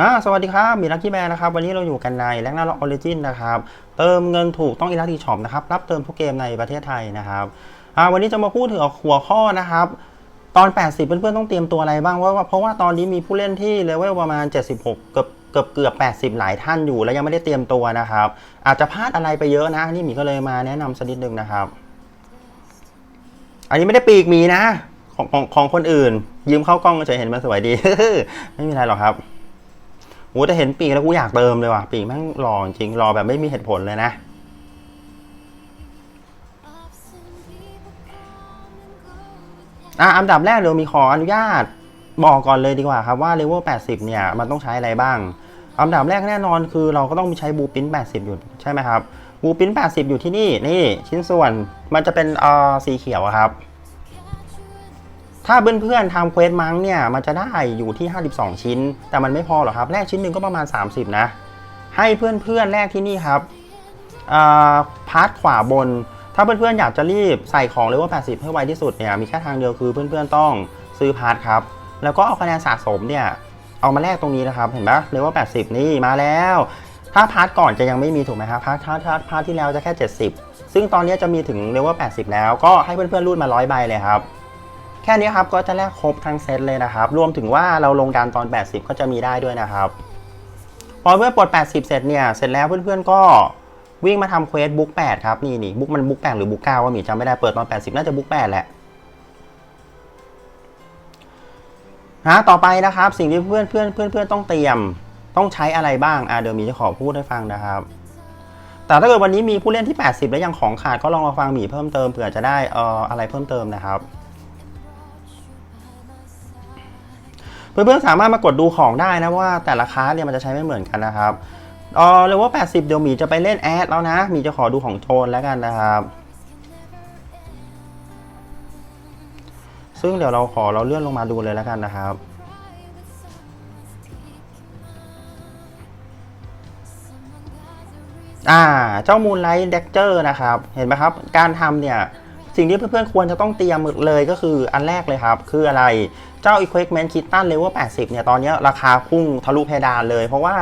อ่าสวัสดีครับมีลักกี้แมนนะครับวันนี้เราอยู่กันในแลกนาล็อกออริจินนะครับเติมเงินถูกต้องอีลักดีช็อปนะครับรับเติมทุกเกมในประเทศไทยนะครับอ่าวันนี้จะมาพูดถึงหัวข้อนะครับ ตอน 80 เพื่อนๆต้องเตรียมตัวอะไรบ้างเพราะว่าเพราะว่าตอนนี้มีผู้เล่นที่เลเวลประมาณ 76 เกือบเกือบเกือบ80 หลายท่านอยู่แล้วยังไม่ได้เตรียมตัวนะครับ อาจจะพลาดอะไรไปเยอะนะนี่หมีก็เลยมาแนะนำสักนิดนึงนะครับ อันนี้ไม่ได้ปีกหมีนะของของของคนอื่น ยืมเข้ากล้องเฉยเห็นมันสวยดีไม่มีอะไรหรอกครับ โอ้แต่เห็นปีกแล้วกูอยากเติมเลยว่ะ ปีกแม่งหล่อจริงหล่อแบบไม่มีเหตุผลเลยนะอะอันดับแรกเดี๋ยวมีขออนุญาตบอกก่อนเลยดีกว่าครับว่าเลเวล80 เนี่ย มันต้องใช้อะไรบ้าง อันดับแรกแน่นอนคือเราก็ต้องมีใช้บูปิน80 อยู่ใช่ไหมครับบูปิน80 อยู่ที่นี่นี่ชิ้นส่วนมันจะเป็นอ่อสีเขียวครับ ถ้าเพื่อนๆทำเควสมั้งเนี่ยมันจะได้อยู่ที่ 52 ชิ้น แต่มันไม่พอหรอกครับแรกชิ้นหนึ่งก็ประมาณ 30 นะ ให้เพื่อนๆแรกที่นี่ครับพาร์ทขวาบน ถ้าเพื่อนๆอยากจะรีบใส่ของเลเวล80 ให้ไวที่สุดเนี่ยมีแค่ทางเดียวคือเพื่อนๆต้องซื้อพาร์ทครับ แล้วก็เอาคะแนนสะสมเนี่ยเอามาแลกตรงนี้นะครับ เห็นปะเลเวล80 นี่มาแล้ว ถ้าพาร์ทก่อนจะยังไม่มีถูกไหมครับพาร์ทพาร์ทพาร์ทพาร์ทที่แล้วจะแค่ 70 ซึ่งตอนนี้จะมีถึงเลเวล80 แล้ว ก็ให้เพื่อนๆรูดมา100ใบเลยครับ แค่นี้ครับก็จะแลกครบทั้งเซตเลยนะครับ รวมถึงว่าเราลงดันตอน 80 ก็จะมีได้ด้วยนะครับ พอเมื่อปลด 80 เสร็จเนี่ย เสร็จแล้วเพื่อนๆก็วิ่งมาทำเควสบุ๊ก8ครับ นี่นี่บุ๊กมันบุ๊ก8หรือบุ๊ก9ว่าหมีจำไม่ได้เปิดตอน 80 น่าจะบุ๊ก8แหละฮะต่อไปนะครับ สิ่งที่เพื่อนเพื่อนเพื่อนเพื่อนต้องเตรียม ต้องใช้อะไรบ้างอะเดี๋ยวมีจะขอพูดให้ฟังนะครับแต่ถ้าเกิดวันนี้มีผู้เล่นที่ 80 แล้วยังของขาดก็ลองมาฟังหมีเพิ่มเติมเผื่อจะได้เอ่ออะไรเพิ่มเติมนะครับ เพื่อนๆสามารถมากดดูของได้นะว่าแต่ละคลาสเนี่ยมันจะใช้ไม่เหมือนกันนะครับเออเลยว่า80 เดี๋ยวหมีจะไปเล่นแอดแล้วนะหมีจะขอดูของโจนแล้วกันนะครับ ซึ่งเดี๋ยวเราขอเราเลื่อนลงมาดูเลยแล้วกันนะครับอ่าเจ้ามูลไลท์เด็กเจอร์นะครับ เห็นไหมครับ การทำเนี่ย สิ่งที่เพื่อนๆควรจะต้องเตรียมเลยก็คืออันแรกเลยครับ คืออะไรเจ้า Equipment Kitten Level 80 เนี่ย ตอนนี้ราคาพุ่งทะลุเพดานเลย เพราะว่า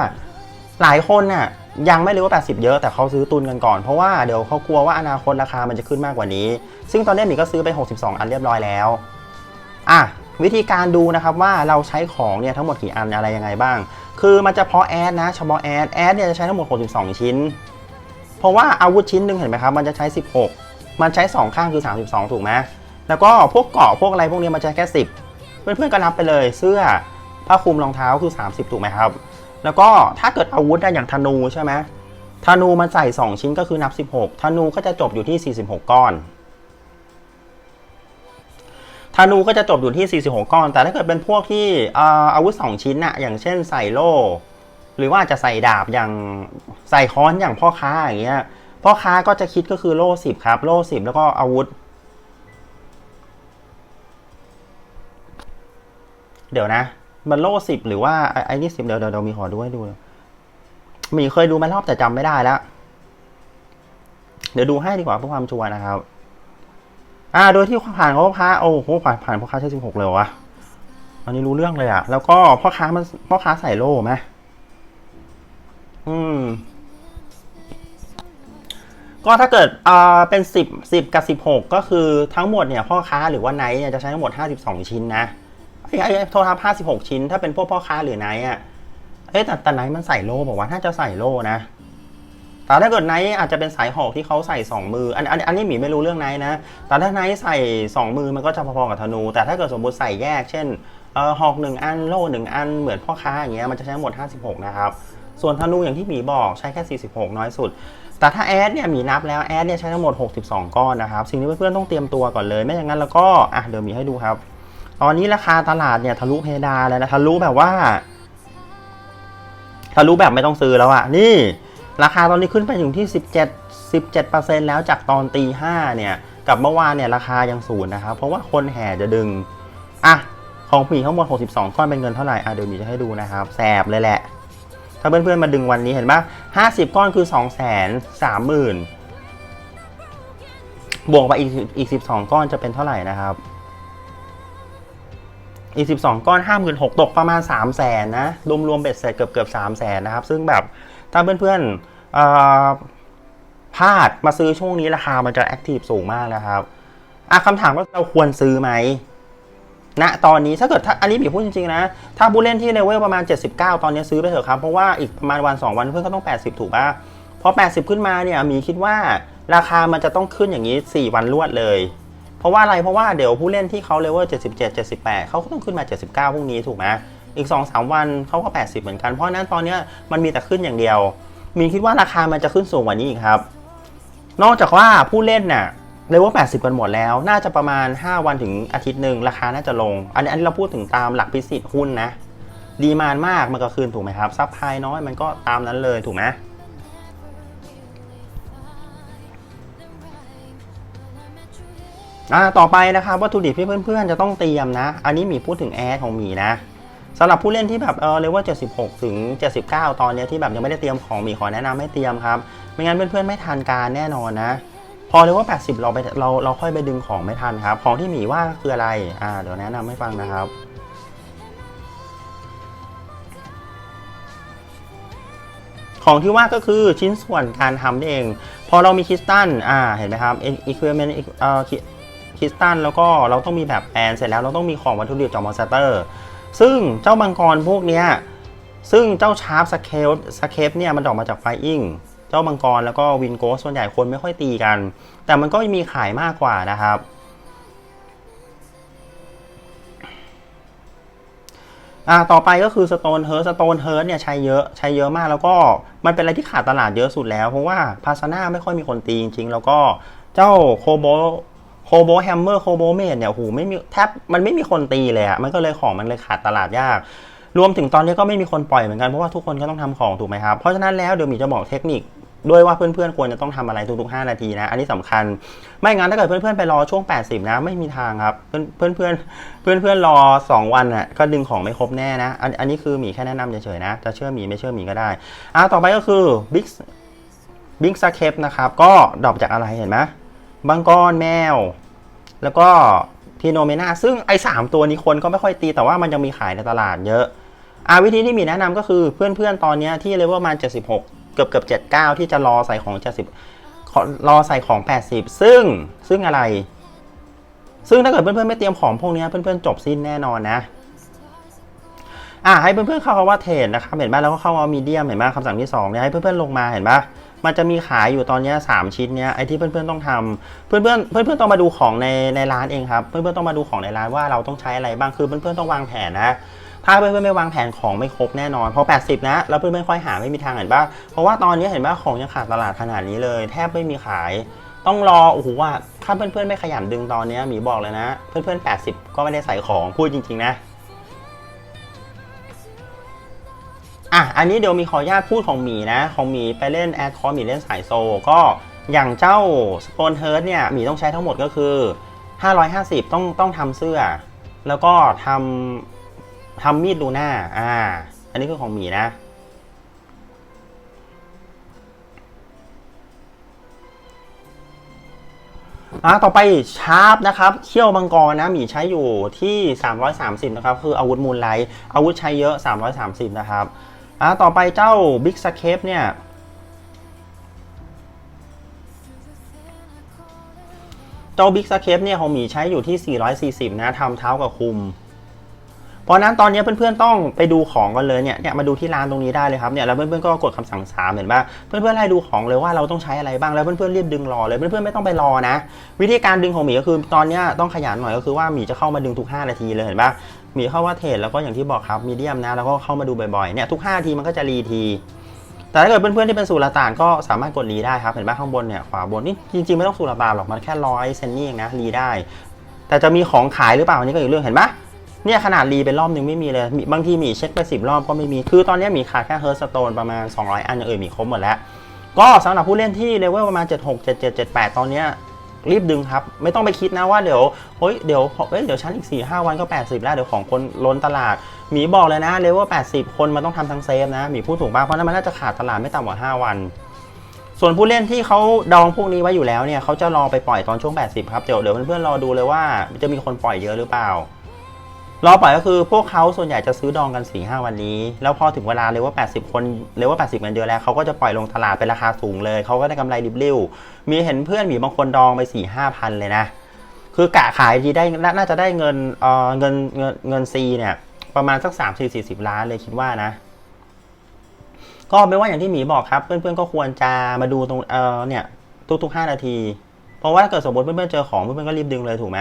หลายคนน่ะยังไม่ Level 80 เยอะแต่เขาซื้อตุนกันก่อน เพราะว่าเดี๋ยวเขากลัวว่าอนาคตราคามันจะขึ้นมากกว่านี้ ซึ่งตอนนี้หมีก็ซื้อไป 62 อันเรียบร้อยแล้วอะวิธีการดูนะครับว่าเราใช้ของเนี่ยทั้งหมดกี่อันอะไรยังไงบ้าง คือมันจะเพาะแอดนะเฉพาะแอดแอดเนี่ยจะใช้ทั้งหมด 62 ชิ้น เพราะว่าอาวุธชิ้นหนึ่งเห็นไหมครับ มันจะใช้ 16 มันใช้ 2 ข้างคือ 32 ถูกไหมแล้วก็พวกเกาะพวกอะไรพวกนี้มันจะแค่ 10 เพื่อนๆก็นับไปเลยเสื้อผ้าคลุมรองเท้าคือ 30 ถูกไหมครับ แล้วก็ถ้าเกิดอาวุธได้อย่างธนูใช่ไหมธนูมันใส่ 2 ชิ้นก็คือนับ 16ธนูก็จะจบอยู่ที่ 46 ก้อนธนูก็จะจบอยู่ที่ 46 ก้อน แต่ถ้าเกิดเป็นพวกที่อาอาวุธ 2 ชิ้นอะอย่างเช่นใส่โล่ หรือว่าจะใส่ดาบอย่างใส่ค้อนอย่างพ่อค้าอย่างเงี้ย พ่อค้าก็จะคิดก็คือโล่สิบครับ โล่สิบแล้วก็อาวุธ เดี๋ยวนะ มันโล่สิบหรือว่าไอ้ไอนี่สิบเดี๋ยวเดี๋ยวเดี๋ยวมีขอดูให้ดูมีเคยดูมารอบแต่จำไม่ได้แล้ว เดี๋ยวดูให้ดีกว่าเพื่อความชัวร์นะครับ อ่า โดยที่ผ่านพ่อค้าโอ้โหผ่านผ่านพ่อค้าใช้สิบหกเลยวะอันนี้รู้เรื่องเลยอะแล้วก็พ่อค้ามันพ่อค้าใส่โล่ไหมอืม ก็ถ้าเกิดอ่าเป็น 10 10 กับ 16 ก็คือทั้งหมดเนี่ยพ่อค้าหรือว่าไนท์เนี่ยจะใช้ทั้งหมด 52 ชิ้นนะไอ้ไอ้ไอ้โทรทัศน์56 ชิ้น ถ้าเป็นพวกพ่อค้าหรือไนท์อะเอ้แต่แต่ไนท์มันใส่โล่บอกว่าถ้าจะใส่โล่นะแต่ถ้าเกิดไนท์อาจจะเป็นสายหอกที่เขาใส่2มืออันอันอันนี้หมีไม่รู้เรื่องไนท์นะ แต่ถ้าไนท์ใส่ 2 มือมันก็จะพอๆกับธนู แต่ถ้าเกิดสมมติใส่แยก เช่นเออหอกหนึ่งอันโล่หนึ่งอันเหมือนพ่อค้าอย่างเงี้ยมันจะใช้ทั้งหมด 56 นะครับ ส่วนธนูอย่างที่หมีบอกใช้แค่ 46 น้อยสุด แต่ถ้าแอดเนี่ยมีนับแล้วแอดเนี่ยใช้ทั้งหมด 62 ก้อนนะครับ สิ่งที่เพื่อนๆต้องเตรียมตัวก่อนเลย ไม่อย่างนั้นแล้วก็อะเดี๋ยวมีให้ดูครับ ตอนนี้ราคาตลาดเนี่ยทะลุเพดานแล้วนะทะลุแบบว่าทะลุแบบไม่ต้องซื้อแล้วอะนี่ ราคาตอนนี้ขึ้นไปถึงที่ 17 17 แล้วจากตอนตีห้าเนี่ย กับเมื่อวานเนี่ยราคายังศูนย์นะครับ เพราะว่าคนแห่จะดึงอะของหมีทั้งหมด 62 ก้อนเป็นเงินเท่าไหร่อะเดี๋ยวมีจะให้ดูนะครับแสบเลยแหละ เพื่อนๆมาดึงวันนี้เห็นปะ50ก้อนคือ2 3 0 0 0 0บวกไปอีกอีก12ก้อนจะเป็นเท่าไหร่นะครับ อีก12ก้อน56,000ตกประมาณ3 0 0แสนนะรวมๆเบ็ดเสร็จเกือบเกือบ3 0 0แสนนะครับ ซึ่งแบบถ้าเพื่อนๆพลาดมาซื้อช่วงนี้ราคามันจะแอคทีฟสูงมากนะครับอะคำถามว่าเราควรซื้อไหม ณตอนนี้ถ้าเกิดถ้าอันนี้บีพูดจริงๆนะ ถ้าผู้เล่นที่เลเวลประมาณ 79 ตอนนี้ซื้อไปเถอะครับ เพราะว่าอีกประมาณวัน 2 วันเพื่อนก็ต้อง 80 ถูกป่ะพอ 80 ขึ้นมาเนี่ยมีคิดว่าราคามันจะต้องขึ้นอย่างนี้ 4 วันรวดเลย เพราะว่าอะไรเพราะว่าเดี๋ยวผู้เล่นที่เขาเลเวล77 78 เขาก็ต้องขึ้นมา 79พรุ่งนี้ถูกไหมอีก 2-3 วันเขาก็ 80 เหมือนกันเพราะนั้นตอนนี้มันมีแต่ขึ้นอย่างเดียว มีคิดว่าราคามันจะขึ้นสูงกว่านี้อีกครับ นอกจากว่าผู้เล่นน่ะ เลเวล80 กันหมดแล้ว น่าจะประมาณ 5 วันถึงอาทิตย์หนึ่งราคาน่าจะลง อันนี้อันนี้เราพูดถึงตามหลักพิสิทธิ์หุ้นนะ ดีมานมากมันก็คืนถูกไหมครับ ซับพายน้อยมันก็ตามนั้นเลยถูกไหมอ่าต่อไปนะครับวัตถุดิบที่เพื่อนๆ จะต้องเตรียมนะ อันนี้หมีพูดถึงแอร์ของหมีนะสำหรับผู้เล่นที่แบบเออเรียกว่า76 ถึง 79 ตอนเนี้ยที่แบบยังไม่ได้เตรียมของหมีขอแนะนำให้เตรียมครับ ไม่งั้นเพื่อนๆ ไม่ทันการแน่นอนนะ อเรียกว่า80เราไปเราเราค่อยไปดึงของไม่ทันครับ ของที่หมีว่าคืออะไร อ่า เดี๋ยวแนะนำให้ฟังนะครับของที่ว่าก็คือชิ้นส่วนการทำนี่เอง พอเรามีคริสตัลอ่าเห็นไหมครับอีควิเมนต์เอ่อคริสตัลแล้วก็เราต้องมีแบบแปลนเสร็จแล้วเราต้องมีของวัตถุดิบจากมอนสเตอร์ ซึ่งเจ้ามังกรพวกเนี้ยซึ่งเจ้าชาร์ปสเคปสเคปเนี่ยมันออกมาจากไฟอิง เจ้ามังกรแล้วก็วินโกส่วนใหญ่คนไม่ค่อยตีกัน แต่มันก็มีขายมากกว่านะครับ อ่าต่อไปก็คือ Stone h e a r t Stone h e a r t เนี่ยใช้เยอะใช้เยอะมากแล้วก็มันเป็นอะไรที่ขาดตลาดเยอะสุดแล้ว เพราะว่าพาสนาไม่ค่อยมีคนตีจริงๆ แล้วก็เจ้าโคโบโคโบแฮมเมอร์โคโบเมดเนี่ยโอ้โหไม่มีแทบมันไม่มีคนตีเลยอะมันก็เลยของมันเลยขาดตลาดยาก รวมถึงตอนนี้ก็ไม่มีคนปล่อยเหมือนกัน เพราะว่าทุกคนก็ต้องทำของถูกไหมครับ เพราะฉะนั้นแล้วเดี๋ยวมีจะบอกเทคนิค ด้วยว่าเพื่อนๆควรจะต้องทำอะไรทุกๆ 5 นาทีนะ อันนี้สำคัญ ไม่งั้นถ้าเกิดเพื่อนๆไปรอช่วง 80 นะ ไม่มีทางครับ เพื่อนเพื่อนเพื่อนเพื่อนเพื่อนรอ 2 วันอะก็ดึงของไม่ครบแน่นะ อันอันนี้คือหมีแค่แนะนำเฉยๆนะ จะเชื่อหมีไม่เชื่อหมีก็ได้อะต่อไปก็คือ Big Big s c a p e นะครับ ก็ดรอปจากอะไรเห็นไหมบังกรแมว แล้วก็พีโนเมนาซึ่งไอ้สามตัวนี้คนก็ไม่ค่อยตีแต่ว่ามันยังมีขายในตลาดเยอะอาวิธีที่มีแนะนำก็คือเพื่อนๆ ตอนนี้ที่เลเวลประมาณ76 เกือบเกือบ79ที่จะรอใส่ของ70ขอรอใส่ของ80ซึ่งซึ่งอะไร ซึ่งถ้าเกิดเพื่อนๆไม่เตรียมของพวกนี้เพื่อนๆจบสิ้นแน่นอนนะอ่าให้เพื่อนๆเข้าคำว่าเทรดนะครับเห็นไหมแล้วก็เข้าว่ามีเดียมเห็นไหมคำสั่งที่2เนี่ยให้เพื่อนๆลงมาเห็นไหมมันจะมีขายอยู่ตอนนี้สามชิ้นเนี้ยไอที่เพื่อนๆต้องทำเพื่อนๆเพื่อนๆต้องมาดูของในในร้านเองครับเพื่อนๆต้องมาดูของในร้านว่าเราต้องใช้อะไรบ้างคือเพื่อนๆต้องวางแผนนะ ถ้าเพื่อนๆไม่วางแผนของไม่ครบแน่นอนพอ 80 นะ แล้วเพื่อนๆไม่ค่อยหาไม่มีทางเห็นป่ะเพราะว่าตอนนี้เห็นป่ะของยังขาดตลาดขนาดนี้เลย แทบไม่มีขายต้องรอโอ้โหว่าถ้าเพื่อนๆไม่ขยันดึงตอนนี้หมีบอกเลยนะ เพื่อนๆ 80 ก็ไม่ได้ใส่ของพูดจริง ๆ นะอะอันนี้เดี๋ยวมีขออนุญาตพูดของหมีนะ ของหมีไปเล่นแอดคอร์หมีเล่นสายโซ ก็อย่างเจ้าสปอนเฮิร์ตเนี่ยหมีต้องใช้ทั้งหมดก็คือ 550 ต้องต้องทำเสื้อ แล้วก็ทำ ทำมีดลูน่าอ่า อันนี้คือของหมีนะ อ่าต่อไปชาร์ปนะครับ เขี้ยวมังกรนะ หมีใช้อยู่ที่ 330 นะครับ คืออาวุธมูลไลท์อาวุธใช้เยอะ 330 นะครับ อ่าต่อไปเจ้าบิ๊กสเคปเนี่ยเจ้าบิ๊กสเคปเนี่ยของหมีใช้อยู่ที่ 440 นะทำเท้ากับคุม เพราะนั้นตอนนี้เพื่อนๆต้องไปดูของกันเลยเนี่ยเนี่ยมาดูที่ร้านตรงนี้ได้เลยครับเนี่ยแล้วเพื่อนๆก็กดคำสั่งสามเห็นป่ะเพื่อนๆไล่ดูของเลยว่าเราต้องใช้อะไรบ้างแล้วเพื่อนๆรีบดึงรอเลยเพื่อนๆไม่ต้องไปรอนะ วิธีการดึงของหมีก็คือตอนนี้ต้องขยันหน่อยก็คือว่าหมีจะเข้ามาดึงทุก 5 นาทีเลยเห็นป่ะหมีเข้าว่าเทรดแล้วก็อย่างที่บอกครับมีเดียมนะแล้วก็เข้ามาดูบ่อยๆเนี่ยทุก5นาทีมันก็จะรีทีแต่ถ้าเกิดเพื่อนๆที่เป็นสูรต่านก็สามารถกดรีได้ครับเห็นป่ะข้างบนเนี่ยขวาบนนี่จริงๆไม่ต้องสูรต่านหรอกมันแค่ร้อยเซนนี่เองนะรีได้ แต่จะมีของขายหรือเปล่าอันนี้ก็อีกเรื่องเห็นปะ เนี่ยขนาดรีไปรอบนึงไม่มีเลยมีบางทีมีเช็คไป 10 รอบก็ไม่มี คือตอนนี้มีขาดแค่เฮิร์สโตนประมาณ 200 อันอย่างอื่นมีครบหมดแล้ว ก็สำหรับผู้เล่นที่เลเวลประมาณ 76 77 78 ตอนเนี้ยรีบดึงครับ ไม่ต้องไปคิดนะว่าเดี๋ยวเฮ้ยเดี๋ยวเฮ้ยเดี๋ยวชั้นอีก 4 5 วันก็ 80 แล้ว เดี๋ยวของคนล้นตลาดหมีบอกเลยนะเลเวล80 คนมันต้องทำทั้งเซฟนะหมีพูดถูกป่ะเพราะนั้นมันน่าจะขาดตลาดไม่ต่ำกว่า 5 วันส่วนผู้เล่นที่เขาดองพวกนี้ไว้อยู่แล้วเนี่ยเขาจะรอไปปล่อยตอนช่วง 80 ครับ เดี๋ยวเดี๋ยวเพื่อนๆรอดูเลยว่าจะมีคนปล่อยเยอะหรือเปล่า รอปล่อยก็คือพวกเขาส่วนใหญ่จะซื้อดองกัน4ีหวันนี้ แล้วพอถึงเวลาเลยว่า 80 คนเลยว่า 80เงินเดือนแล้วเขาก็จะปล่อยลงตลาดเป็นราคาสูงเลย เขาก็ได้กำไรริบลิ่วมีเห็นเพื่อนมีบางคนดองไป4ี่ห้าพันเลยนะ คือกะขายทีได้น่าน่าจะได้เงินเออเงินเงินเงินซีเนี่ย ประมาณสัก 3 4 4 0 ล้านเลยคิดว่านะ ก็ไม่ว่าอย่างที่หมีบอกครับ เพื่อนๆก็ควรจะมาดูตรงเออเนี่ยทุกๆ5นาที เพราะว่าถ้าเกิดสมมติเพื่อนๆเจอของเพื่อนๆก็รีบดึงเลยถูกไหม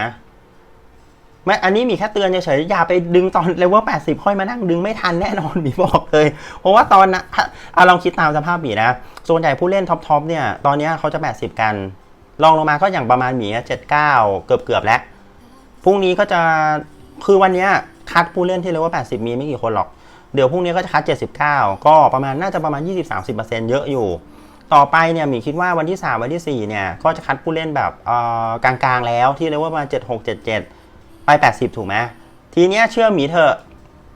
ไม่อันนี้มีแค่เตือนเฉยๆอย่าไปดึงตอนเลเวล80ค่อยมานั่งดึงไม่ทันแน่นอนมีบอกเลย เพราะว่าตอนนะถ้าลองคิดตามสภาพหมีนะส่วนใหญ่ผู้เล่นท็อปๆเนี่ยตอนนี้เขาจะ80กันลองลงมาก็อย่างประมาณหมีเจ็ดเก้าเกือบเกือบๆแล้วพรุ่งนี้ก็จะคือวันนี้คัดผู้เล่นที่เลเวล80มีไม่กี่คนหรอกเดี๋ยวพรุ่งนี้ก็จะคัด 79 ก็ประมาณน่าจะประมาณ 20-30%เยอะอยู่ ต่อไปเนี่ยมีคิดว่าวันที่ 3 วันที่ 4 เนี่ย ก็จะคัดผู้เล่นแบบเออกลางๆ แล้วที่เลเวลประมาณ76 77 ไป 80 ถูกไหมทีเนี้ยเชื่อหมีเถอะ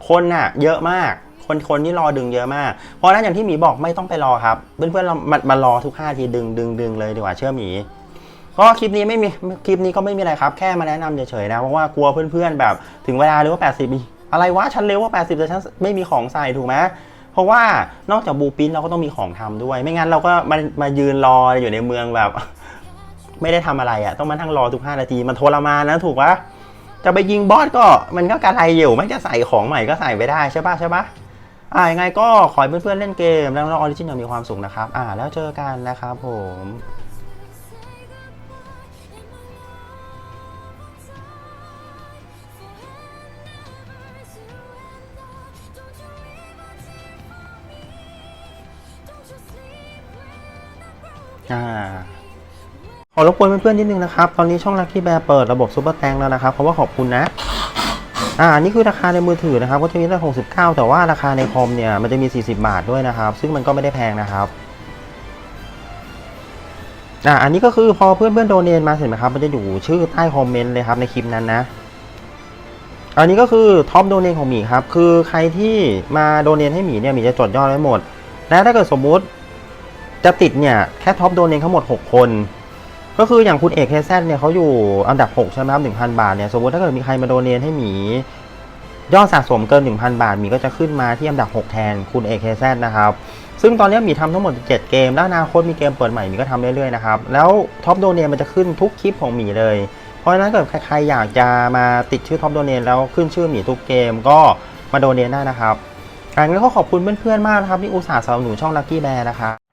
คนน่ะ เยอะมาก คนคนที่รอดึงเยอะมาก เพราะนั้นอย่างที่หมีบอกไม่ต้องไปรอครับ เพื่อนๆเรามามารอทุก5ทีดึงดึงดึงเลยดีกว่าเชื่อหมีก็คลิปนี้ไม่มีคลิปนี้ก็ไม่มีอะไรครับ แค่มาแนะนำเฉยๆนะเพราะว่ากลัวเพื่อนๆแบบถึงเวลาเร็วว่า80มีอะไรวะฉันเร็วว่า 80แต่ฉันไม่มีของใส่ถูกไหมเพราะว่านอกจากบูปินเราก็ต้องมีของทำด้วย ไม่งั้นเราก็มามายืนรออยู่ในเมืองแบบ ไม่ได้ทำอะไรอะ่ะต้องมานั่งรอทุก5นาทีมันทรมานนะถูกปะ จะไปยิงบอสก็มันก็กระไรอยู่ไม่จะใส่ของใหม่ก็ใส่ไปได้ใช่ปะใช่ปะอ่ายังไงก็ขอให้เพื่อนๆเล่นเกมแล้วออริจินอย่างมีความสุขนะครับ อ่า แล้วเจอกันนะครับผมอ่า อรบกวนเพื่อนๆนิดนึงนะครับ ตอนนี้ช่อง Lucky Bear เปิดระบบซุปเปอร์แตงแล้วนะครับเพราะว่าขอบคุณนะ อ่านี่คือราคาในมือถือนะครับ ก็จะมีตั้ง69แต่ว่าราคาในคอมเนี่ย มันจะมี 40 บาทด้วยนะครับ ซึ่งมันก็ไม่ได้แพงนะครับ อ่าอันนี้ก็คือพอเพื่อนๆโดเนมาเสร็จไหมครับ มันจะอยู่ชื่อใต้คอมเมนต์เลยครับในคลิปนั้นนะ อันนี้ก็คือท็อปโดเนของหมีครับ คือใครที่มาโดเนให้หมีเนี่ยหมีจะจดยอดไว้หมด และถ้าเกิดสมมุติจะติดเนี่ยแค่ท็อปโดเนททั้งหมด 6 คน ก็คืออย่างคุณเอกเคแซเนี่ยเขาอยู่อันดับ 6 ใช่ไหมครับ1,000บาทเนี่ยสมมติถ้าเกิดมีใครมาโดเนทให้หมี ยอดสะสมเกิน 1,000 บาทหมีก็จะขึ้นมาที่อันดับ 6 แทนคุณเอกเคแซนะครับซึ่งตอนนี้หมีทำทั้งหมด 7 เกม แล้วอนาคตมีเกมเปิดใหม่หมีก็ทำเรื่อยๆนะครับ แล้วท็อปโดเนทมันจะขึ้นทุกคลิปของหมีเลย เพราะฉะนั้นเกิดใครอยากจะมาติดชื่อท็อปโดเนทแล้วขึ้นชื่อหมีทุกเกมก็มาโดเนทได้นะครับการงั้ก็ขอบคุณเพื่อนๆมากนะครับที่อุตส่าห์สนับสนุนช่อง Lucky Bear นะครับ